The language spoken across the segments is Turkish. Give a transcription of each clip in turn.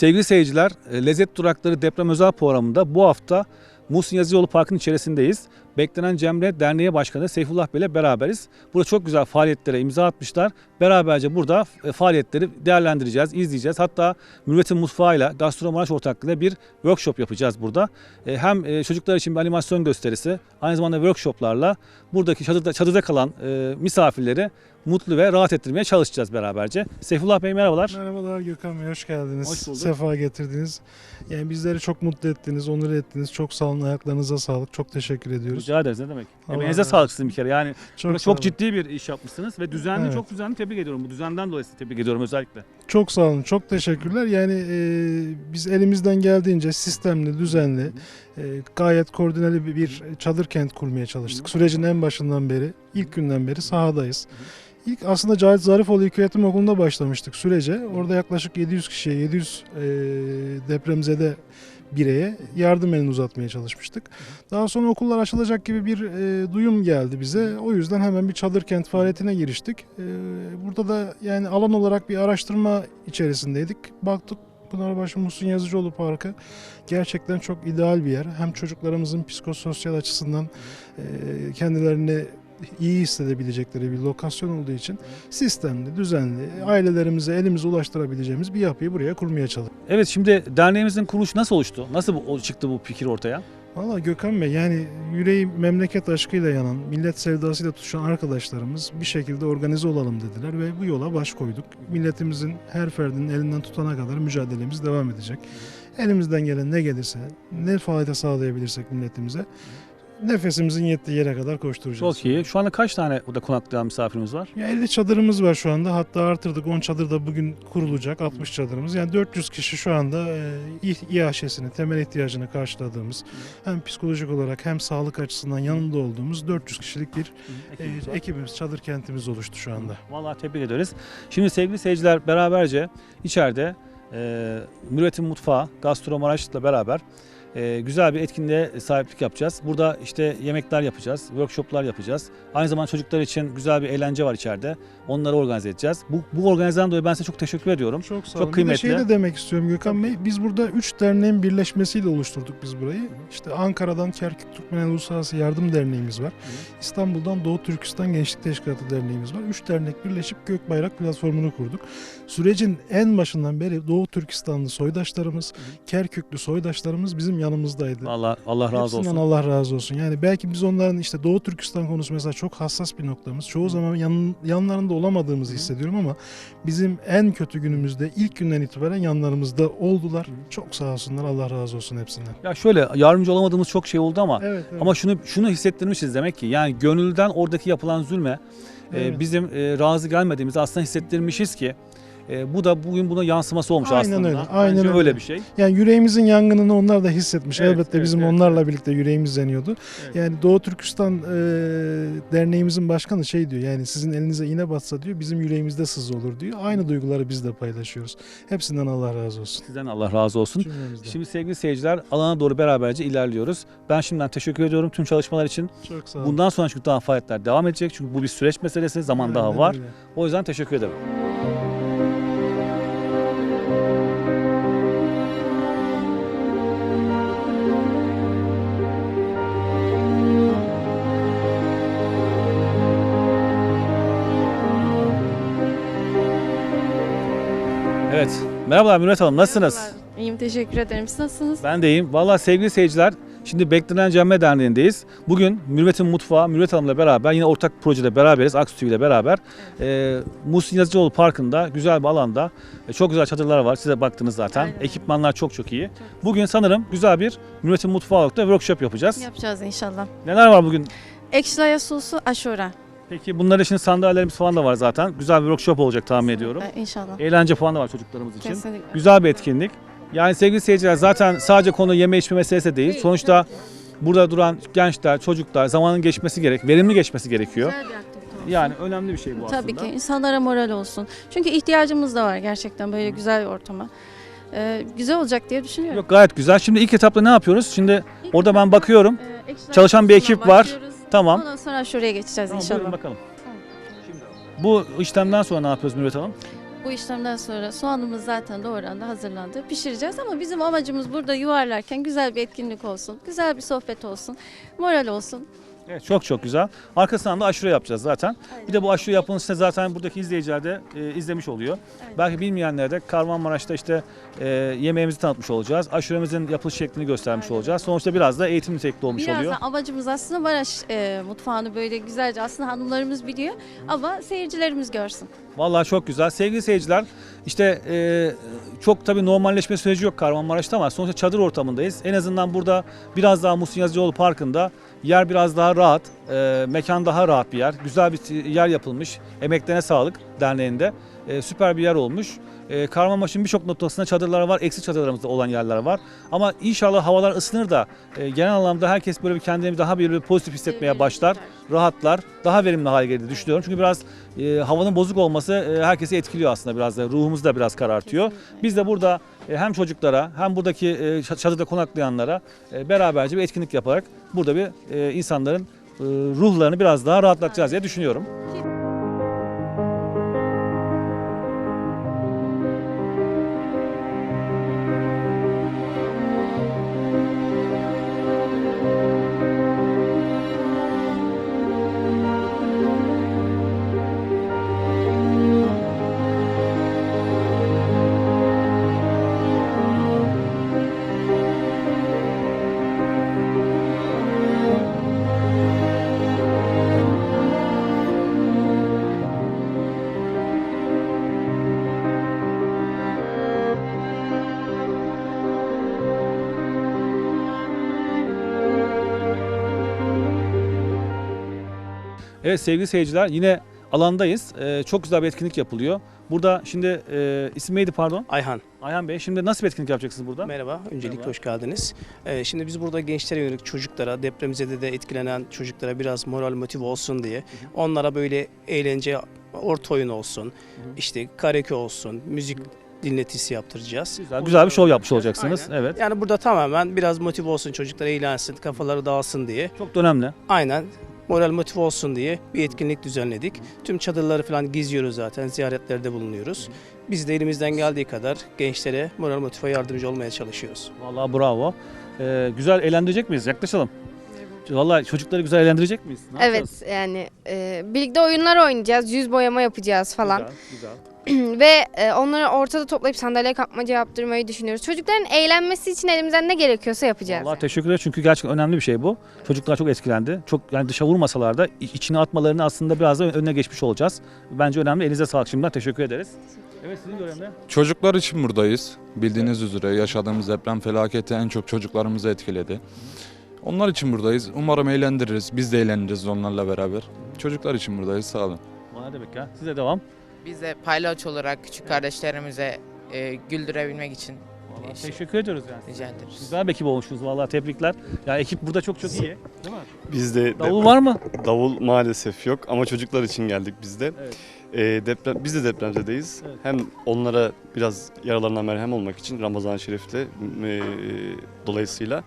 Sevgili seyirciler, e, Lezzet Durakları Deprem Özel Programı'nda bu hafta Muhsin Yazıcıoğlu Parkı'nın içerisindeyiz. Beklenen Cemre Derneği Başkanı Seyfullah Bey ile beraberiz. Burada çok güzel faaliyetlere imza atmışlar. Beraberce burada e, faaliyetleri değerlendireceğiz, izleyeceğiz. Hatta Mürvet'in Mutfağı'yla Gastromaraş ortaklığıyla bir workshop yapacağız burada. E, Hem çocuklar için bir animasyon gösterisi, aynı zamanda workshoplarla buradaki çadırda, çadırda kalan misafirleri mutlu ve rahat ettirmeye çalışacağız beraberce. Seyfullah Bey merhabalar. Merhabalar Gökhan Bey, hoş geldiniz. Hoş bulduk. Sefa getirdiniz. Yani bizleri çok mutlu ettiniz, onur ettiniz. Çok sağ olun, ayaklarınıza sağlık. Çok teşekkür ediyoruz. Rica ederiz ne demek. Allah Emeğinize sağlık sizin bir kere. Yani Çok, çok, ciddi bir iş yapmışsınız ve düzenli Evet. çok düzenli tebrik ediyorum. Bu düzenden dolayı tebrik ediyorum özellikle. Çok sağ olun, çok teşekkürler. Yani e, biz elimizden geldiğince sistemli, düzenli, e, gayet koordineli bir, bir çadır kent kurmaya çalıştık. Sürecin en başından beri, ilk günden beri sahadayız. İlk aslında Cahit Zarifoğlu İlköğretim Okulu'nda başlamıştık sürece. Orada yaklaşık 700 kişiye, 700 e, depremzede bireye yardım elini uzatmaya çalışmıştık. Daha sonra okullar açılacak gibi bir e, duyum geldi bize. O yüzden hemen bir çadır kent faaliyetine giriştik. E, burada da yani alan olarak bir araştırma içerisindeydik. Baktık Pınarbaşı Muhsin Yazıcıoğlu Parkı gerçekten çok ideal bir yer. Hem çocuklarımızın psikososyal açısından e, kendilerini iyi hissedebilecekleri bir lokasyon olduğu için sistemli, düzenli, ailelerimize elimize ulaştırabileceğimiz bir yapıyı buraya kurmaya çalıştık. Evet şimdi derneğimizin kuruluşu nasıl oluştu? Nasıl bu, çıktı bu fikir ortaya? Valla Gökhan Bey yani yüreği memleket aşkıyla yanan, millet sevdasıyla tutuşan arkadaşlarımız bir şekilde organize olalım dediler ve bu yola baş koyduk. Milletimizin her ferdinin elinden tutana kadar mücadelemiz devam edecek. Elimizden gelen ne gelirse, ne fayda sağlayabilirsek milletimize nefesimizin yettiği yere kadar koşturacağız. Çok iyi. Şu anda kaç tane burada konaklayan misafirimiz var? Ya 50 çadırımız var şu anda. Hatta artırdık. 10 çadır da bugün kurulacak. 60 çadırımız. Yani 400 kişi şu anda e, İHŞ'sini, temel ihtiyacını karşıladığımız hem psikolojik olarak hem sağlık açısından yanında olduğumuz 400 kişilik bir e, ekibimiz, çadır kentimiz oluştu şu anda. Vallahi tebrik ederiz. Şimdi sevgili seyirciler beraberce içeride e, Mürvet'in Mutfağı, Gastro Maraş'la beraber e, güzel bir etkinliğe sahiplik yapacağız. Burada işte yemekler yapacağız, workshoplar yapacağız. Aynı zamanda çocuklar için güzel bir eğlence var içeride. Onları organize edeceğiz. Bu, bu organizasyondan dolayı ben size çok teşekkür ediyorum. Çok sağ Çok olun. Bir de kıymetli. şey de demek istiyorum Gökhan Bey. Biz burada 3 derneğin birleşmesiyle oluşturduk biz burayı. İşte Ankara'dan Kerkük Türkmen Uluslararası Yardım Derneğimiz var. İstanbul'dan Doğu Türkistan Gençlik Teşkilatı Derneğimiz var. Üç dernek birleşip Gökbayrak platformunu kurduk. Sürecin en başından beri Doğu Türkistanlı soydaşlarımız, Kerküklü soydaşlarımız bizim yanımızdaydı. Vallahi Allah razı Hepsinden olsun. Allah razı olsun. Yani belki biz onların işte Doğu Türkistan konusu mesela çok hassas bir noktamız. Çoğu zaman yan, yanlarında olamadığımızı hissediyorum ama bizim en kötü günümüzde ilk günden itibaren yanlarımızda oldular. Çok sağ olsunlar. Allah razı olsun hepsinden. Ya şöyle yardımcı olamadığımız çok şey oldu ama Evet, evet. ama şunu şunu hissettirmişiz demek ki yani gönülden oradaki yapılan zulme e, Evet. bizim e, razı gelmediğimizi aslında hissettirmişiz ki e, bu da bugün buna yansıması olmuş Aynen aslında. öyle, aynen Bence öyle. öyle bir şey. Yani yüreğimizin yangınını onlar da hissetmiş. Evet, Elbette evet, bizim evet, onlarla birlikte yüreğimiz yanıyordu. Evet. Yani Doğu Türkistan e, derneğimizin başkanı şey diyor. Yani sizin elinize iğne batsa diyor bizim yüreğimizde sız olur diyor. Aynı duyguları biz de paylaşıyoruz. Hepsinden Allah razı olsun. Sizden Allah razı olsun. Cümlemizden. Şimdi sevgili seyirciler alana doğru beraberce ilerliyoruz. Ben şimdiden teşekkür ediyorum tüm çalışmalar için. Çok sağ olun. Bundan sonra çünkü daha faaliyetler devam edecek. Çünkü bu bir süreç meselesi. Zaman daha Aynen var. öyle. O yüzden teşekkür ederim. Merhabalar Mürvet Hanım. Nasılsınız? Merhabalar. İyiyim teşekkür ederim. Siz nasılsınız? Ben de iyiyim. Valla sevgili seyirciler şimdi Beklenen Cemme Derneği'ndeyiz. Bugün Mürvet'in Mutfağı, Mürvet Hanım'la beraber yine ortak projede beraberiz. Aksu ile beraber. Ee, Muhsin Yazıcıoğlu Parkı'nda güzel bir alanda e, çok güzel çadırlar var. Size baktınız zaten. Aynen. Ekipmanlar çok çok iyi. Bugün sanırım güzel bir Mürvet'in Mutfağı olarak da workshop yapacağız. Yapacağız inşallah. Neler var bugün? Ekşilaya sosu aşura. Peki bunların için sandalyelerimiz falan da var zaten. Güzel bir workshop olacak tahmin ediyorum. Ee, İnşallah. Eğlence falan da var çocuklarımız için. Kesinlikle. Güzel bir etkinlik. Yani sevgili seyirciler zaten sadece konu yeme içme meselesi değil. Sonuçta burada duran gençler, çocuklar zamanın geçmesi gerek, verimli geçmesi gerekiyor. Güzel bir aktivite olsun. Yani önemli bir şey bu aslında. Tabii ki insanlara moral olsun. Çünkü ihtiyacımız da var gerçekten böyle güzel bir ortama. Ee, güzel olacak diye düşünüyorum. Yok gayet güzel. Şimdi ilk etapta ne yapıyoruz? Şimdi orada ben bakıyorum. e, Çalışan bir ekip var. Tamam. Ondan sonra aşureye geçeceğiz Tamam, inşallah. buyurun bakalım. Bu işlemden sonra ne yapıyoruz Mürvet Hanım? Bu işlemden sonra soğanımız zaten doğrandı, hazırlandı. Pişireceğiz ama bizim amacımız burada yuvarlarken güzel bir etkinlik olsun, güzel bir sohbet olsun, moral olsun. Evet, çok çok güzel. Arkasından da aşure yapacağız zaten. Bir de bu aşure yapılışında zaten buradaki izleyiciler de e, izlemiş oluyor. Aynen. Belki bilmeyenler de Kahramanmaraş'ta işte e, yemeğimizi tanıtmış olacağız. Aşuremizin yapılış şeklini göstermiş Aynen. olacağız. Sonuçta biraz da eğitim nitelikli olmuş Biraz oluyor. da amacımız aslında Maraş e, mutfağını böyle güzelce aslında hanımlarımız biliyor ama seyircilerimiz görsün. Vallahi çok güzel. Sevgili seyirciler işte e, çok tabii normalleşme süreci yok Kahramanmaraş'ta ama sonuçta çadır ortamındayız. En azından burada biraz daha Muhsin Yazıcıoğlu Parkı'nda yer biraz daha rahat, e, mekan daha rahat bir yer. Güzel bir yer yapılmış. Emeklerine sağlık derneğinde. E, süper bir yer olmuş. E, Kahramanmaraş'ın birçok noktasında çadırlar var, eksik çadırlarımızda olan yerler var. Ama inşallah havalar ısınır da e, genel anlamda herkes böyle bir kendini daha bir, bir pozitif hissetmeye başlar rahatlar, daha verimli hale gelir diye düşünüyorum. Çünkü biraz e, havanın bozuk olması e, herkesi etkiliyor aslında biraz da. Ruhumuzu da biraz karartıyor. Biz de burada e, hem çocuklara hem buradaki e, çadırda konaklayanlara e, beraberce bir etkinlik yaparak burada bir e, insanların e, ruhlarını biraz daha rahatlatacağız diye düşünüyorum. Evet sevgili seyirciler yine alandayız. E, çok güzel bir etkinlik yapılıyor. Burada şimdi e, isim neydi pardon? Ayhan, Ayhan Bey. Şimdi nasıl bir etkinlik yapacaksınız burada? merhaba. Öncelikle Merhaba. hoş geldiniz. Ee, şimdi biz burada gençlere yönelik çocuklara, depremzede de etkilenen çocuklara biraz moral motive olsun diye onlara böyle eğlence, orta oyun olsun, işte kareke olsun, müzik dinletisi yaptıracağız. Güzel, güzel bir şov yapmış olacaksınız. Aynen. Evet. Yani burada tamamen biraz motive olsun, çocuklar eğlensin, kafaları dağılsın diye. Çok da önemli. Aynen moral motive olsun diye bir etkinlik düzenledik. Tüm çadırları falan geziyoruz zaten, ziyaretlerde bulunuyoruz. Biz de elimizden geldiği kadar gençlere moral motive yardımcı olmaya çalışıyoruz. Vallahi bravo. E, güzel eğlendirecek miyiz? Yaklaşalım. Vallahi çocukları güzel eğlendirecek miyiz? Ne yapacağız? Evet yani e, birlikte oyunlar oynayacağız, yüz boyama yapacağız falan. Güzel, güzel. Ve e, onları ortada toplayıp sandalye kapmaca yaptırmayı düşünüyoruz. Çocukların eğlenmesi için elimizden ne gerekiyorsa yapacağız. Allah teşekkür ederim çünkü gerçekten önemli bir şey bu. Çocuklar çok etkilendi. Çok yani dışa vurmasalar da iç- içine atmalarını aslında biraz da önüne geçmiş olacağız. Bence önemli. Elinize sağlık şimdiden. Teşekkür ederiz. Evet sizin görevde. Çocuklar için buradayız. Bildiğiniz üzere yaşadığımız deprem felaketi en çok çocuklarımızı etkiledi. Onlar için buradayız. Umarım eğlendiririz. Biz de eğleniriz onlarla beraber. Çocuklar için buradayız. Sağ olun. Bana demek ya. Size devam. Biz de paylaş olarak küçük kardeşlerimize e, güldürebilmek için Vallahi İşte. teşekkür ediyoruz yani. rica ederiz. Güzel bir ekip olmuşsunuz vallahi tebrikler. Ya ekip burada çok çok iyi. Değil mi? Bizde Davul var mı? davul maalesef yok ama çocuklar için geldik biz de. Evet. Ee, deprem, biz de depremzedeyiz. Evet. Hem onlara biraz yaralarına merhem olmak için Ramazan-ı Şerif'te e, dolayısıyla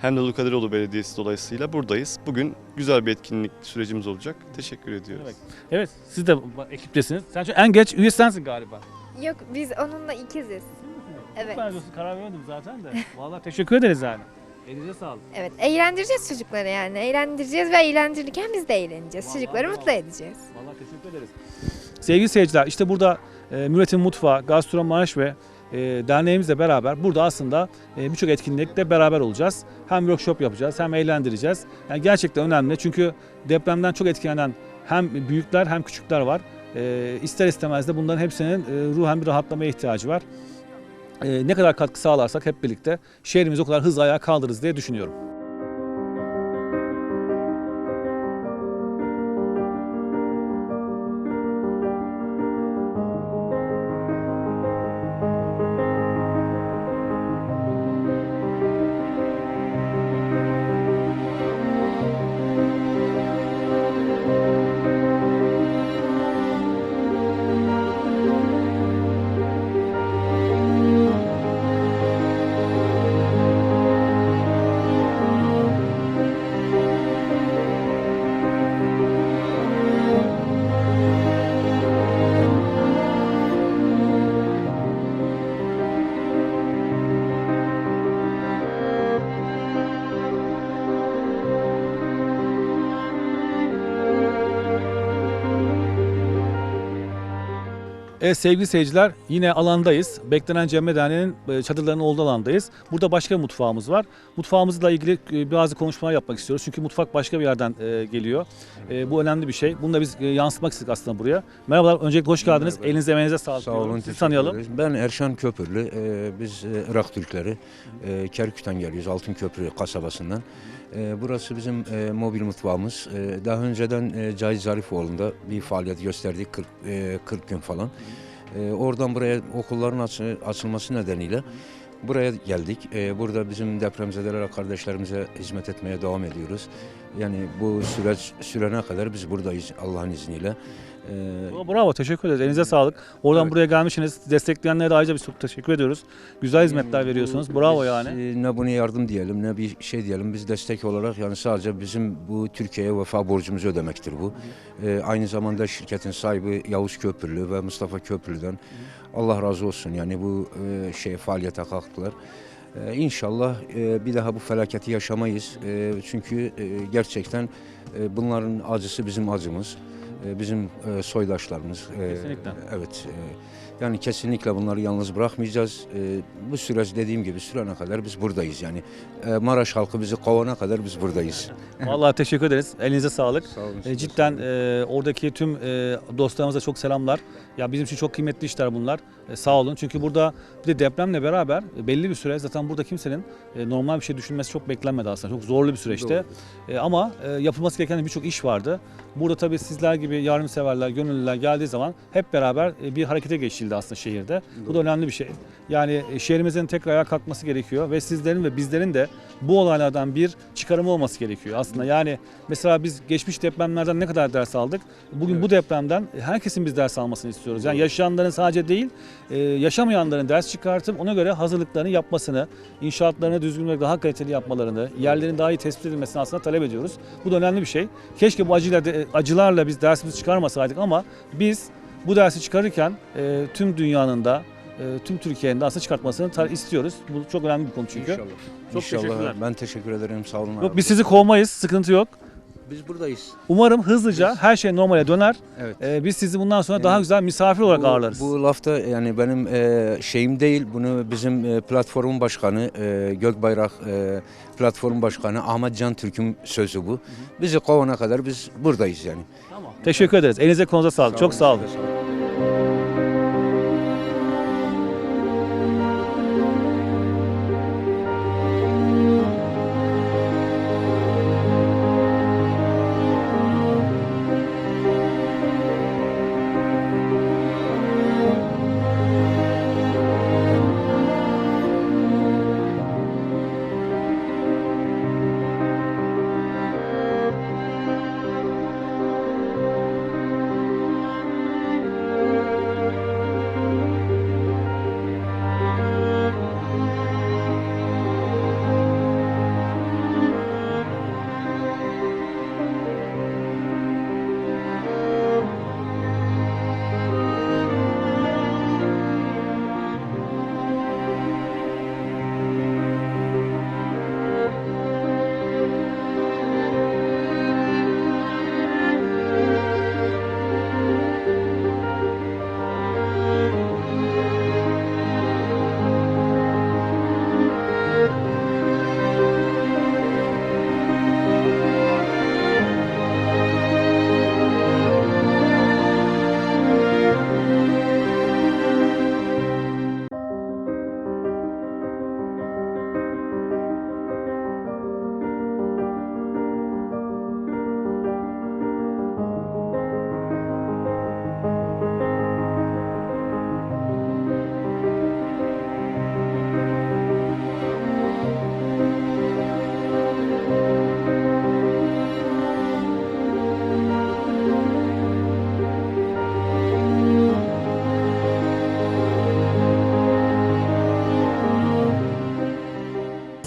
hem de Dulkadiroğlu Belediyesi dolayısıyla buradayız. Bugün güzel bir etkinlik sürecimiz olacak. Teşekkür ediyoruz. Evet. Evet siz de ekiptesiniz. Sen şu en geç üye sensin galiba. Yok biz onunla ikiziz. Evet. Ben diyorsun karar vermedim zaten de. Vallahi teşekkür ederiz yani. Elinize sağlık. Evet eğlendireceğiz çocukları yani. Eğlendireceğiz ve eğlendirirken biz de eğleneceğiz. Vallahi Çocukları mutlu edeceğiz. Vallahi teşekkür ederiz. Sevgili seyirciler işte burada e, Müretim Mutfağı, Gastro Maraş ve derneğimizle beraber burada aslında e, birçok etkinlikte beraber olacağız. Hem workshop yapacağız hem eğlendireceğiz. Yani gerçekten önemli çünkü depremden çok etkilenen hem büyükler hem küçükler var. E, ister istemez de bunların hepsinin e, ruhen bir rahatlamaya ihtiyacı var. E, ne kadar katkı sağlarsak hep birlikte şehrimizi o kadar hızlı ayağa kaldırırız diye düşünüyorum. Evet sevgili seyirciler yine alandayız. Beklenen Cemre Derneği'nin e, çadırlarının olduğu alandayız. Burada başka bir mutfağımız var. Mutfağımızla ilgili e, bazı konuşmalar yapmak istiyoruz. Çünkü mutfak başka bir yerden e, geliyor. E, bu önemli bir şey. Bunu da biz yansıtmak istedik aslında buraya. Merhabalar, öncelikle hoş geldiniz. Merhaba. Elinize emeğinize sağlık. Sağ olun. Sizi tanıyalım. ederiz. Ben Erşan Köpürlü. Ee, biz Irak Türkleri. Kerkük'ten geliyoruz. Altınköprü kasabasından. E, burası bizim e, mobil mutfağımız. E, daha önceden e, Cahit Zarifoğlu'nda bir faaliyet gösterdik 40, e, 40 gün falan. E, oradan buraya okulların açı- açılması nedeniyle buraya geldik. E, burada bizim depremzedeler kardeşlerimize hizmet etmeye devam ediyoruz. Yani bu süreç sürene kadar biz buradayız Allah'ın izniyle. E, Bravo, teşekkür ederiz. Elinize sağlık. Oradan Evet. buraya gelmişsiniz. Destekleyenlere de ayrıca bir çok teşekkür ediyoruz. Güzel hizmetler Bu- veriyorsunuz. Bravo biz, yani. e, Ne buna yardım diyelim ne bir şey diyelim. Biz destek olarak yani sadece bizim bu Türkiye'ye vefa borcumuzu ödemektir bu. E, aynı zamanda şirketin sahibi Yavuz Köprülü ve Mustafa Köprülü'den Allah razı olsun. Yani bu e, şey faaliyete kalktılar. E, inşallah e, bir daha bu felaketi yaşamayız. E, çünkü e, gerçekten e, bunların acısı bizim acımız. E, bizim e, soydaşlarımız. E, Kesinlikle. Evet. Yani kesinlikle bunları yalnız bırakmayacağız. E, bu süreç dediğim gibi sürene kadar biz buradayız. Yani e, Maraş halkı bizi kovana kadar biz buradayız. Vallahi teşekkür ederiz. Elinize sağlık. Sağ olun. E, cidden e, oradaki tüm e, dostlarımıza çok selamlar. Ya bizim için çok kıymetli işler bunlar. E, sağ olun. Çünkü burada bir de depremle beraber belli bir süre zaten burada kimsenin e, normal bir şey düşünmesi çok beklenmedi aslında. Çok zorlu bir süreçte. E, ama e, yapılması gereken birçok iş vardı. Burada tabii sizler gibi yardımseverler, gönüllüler geldiği zaman hep beraber e, bir harekete geçildi aslında şehirde. Bu da önemli bir şey. Yani e, şehrimizin tekrar ayağa kalkması gerekiyor ve sizlerin ve bizlerin de bu olaylardan bir çıkarımı olması gerekiyor aslında. Yani mesela biz geçmiş depremlerden ne kadar ders aldık? Bugün bu depremden herkesin biz ders almasını istiyoruz. Yani yaşayanların sadece değil, e, yaşamayanların ders çıkartıp ona göre hazırlıklarını yapmasını, inşaatlarını düzgün ve daha kaliteli yapmalarını, yerlerin daha iyi tespit edilmesini aslında talep ediyoruz. Bu da önemli bir şey. Keşke bu acıyla, de- acılarla biz dersimizi çıkarmasaydık ama biz bu dersi çıkarırken e, tüm dünyanın da e, tüm Türkiye'nin de aslında çıkartmasını ta- istiyoruz. Bu çok önemli bir konu çünkü. İnşallah. Çok İnşallah. teşekkürler. Ben teşekkür ederim. Sağ olun. Yok biz sizi kovmayız, sıkıntı yok. biz buradayız. Umarım hızlıca her şey normale döner. Evet. Ee, biz sizi bundan sonra Yani daha güzel misafir olarak bu, ağırlarız. Bu lafta yani benim e, şeyim değil. Bunu bizim e, platformun başkanı e, Gökbayrak e, platform başkanı Ahmet Can Türk'ün sözü bu. Bizi kovana kadar biz buradayız yani. Teşekkür ederiz. Elinize kolunuza sağlık. Çok sağ olun.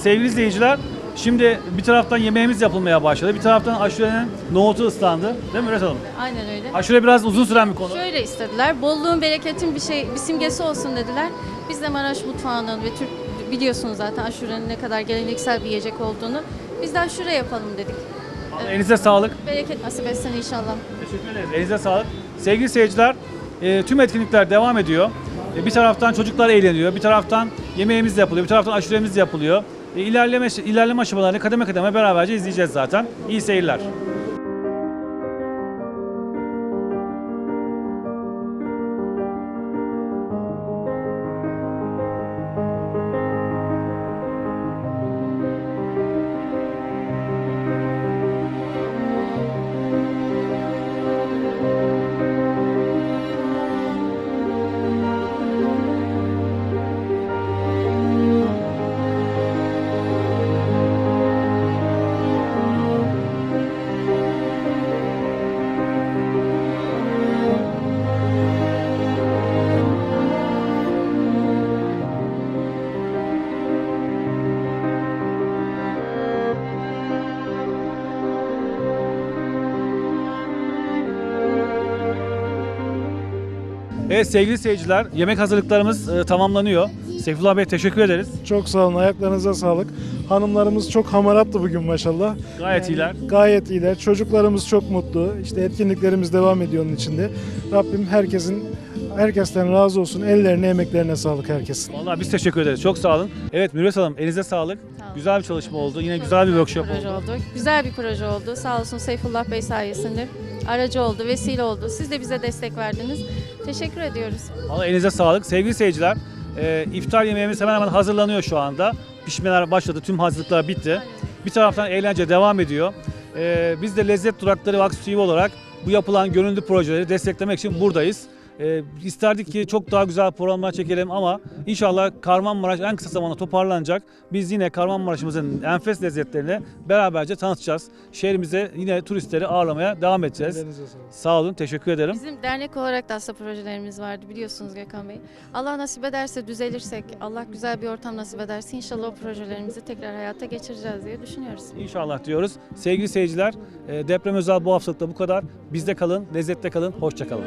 Sevgili izleyiciler, şimdi bir taraftan yemeğimiz yapılmaya başladı. Bir taraftan aşurenin nohutu ıslandı. Değil mi Müret Hanım? Aynen öyle. Aşure biraz uzun süren bir konu. Şöyle istediler. Bolluğun, bereketin bir şey, bir simgesi olsun dediler. Biz de Maraş mutfağının ve Türk biliyorsunuz zaten aşurenin ne kadar geleneksel bir yiyecek olduğunu. Biz de aşure yapalım dedik. Elinize sağlık. Bereket nasip etsin inşallah. Teşekkür ederiz. Elinize sağlık. Sevgili seyirciler, e, tüm etkinlikler devam ediyor. E, bir taraftan çocuklar eğleniyor, bir taraftan yemeğimiz yapılıyor, bir taraftan aşuremiz yapılıyor. E, ilerleme, ilerleme aşamalarını kademe kademe beraberce izleyeceğiz zaten. İyi seyirler. Evet sevgili seyirciler, yemek hazırlıklarımız e, tamamlanıyor. Seyfullah Bey teşekkür ederiz. Çok sağ olun. Ayaklarınıza sağlık. Hanımlarımız çok hamarattı bugün maşallah. Gayet iyiler. Gayet iyiler. Çocuklarımız çok mutlu. İşte etkinliklerimiz devam ediyor onun içinde. Rabbim herkesin herkesten razı olsun. Ellerine, emeklerine sağlık herkesin. Vallahi biz teşekkür ederiz. Çok sağ olun. Evet Mürvet Hanım elinize sağlık. Sağ. Güzel bir çalışma oldu. Yine Çok güzel bir workshop proje oldu. oldu. Güzel bir proje oldu. Sağ olsun Seyfullah Bey sayesinde aracı oldu, vesile oldu. Siz de bize destek verdiniz. Teşekkür ediyoruz. Vallahi elinize sağlık. Sevgili seyirciler, e, iftar yemeğimiz hemen hemen hazırlanıyor şu anda. Pişmeler başladı, tüm hazırlıklar bitti. Bir taraftan eğlence devam ediyor. E, biz de Lezzet Durakları Vakfı TV olarak bu yapılan gönüllü projeleri desteklemek için buradayız. E, isterdik ki çok daha güzel programlar çekelim ama inşallah Kahramanmaraş en kısa zamanda toparlanacak. Biz yine Kahramanmaraş'ımızın enfes lezzetlerini beraberce tanıtacağız. Şehrimize yine turistleri ağırlamaya devam edeceğiz. Sağ olun, teşekkür ederim. Bizim dernek olarak da aslında projelerimiz vardı biliyorsunuz Gökhan Bey. Allah nasip ederse düzelirsek, Allah güzel bir ortam nasip ederse inşallah o projelerimizi tekrar hayata geçireceğiz diye düşünüyoruz. İnşallah diyoruz. Sevgili seyirciler, e, deprem özel bu haftalıkta bu kadar. Bizde kalın, lezzette kalın, hoşça kalın.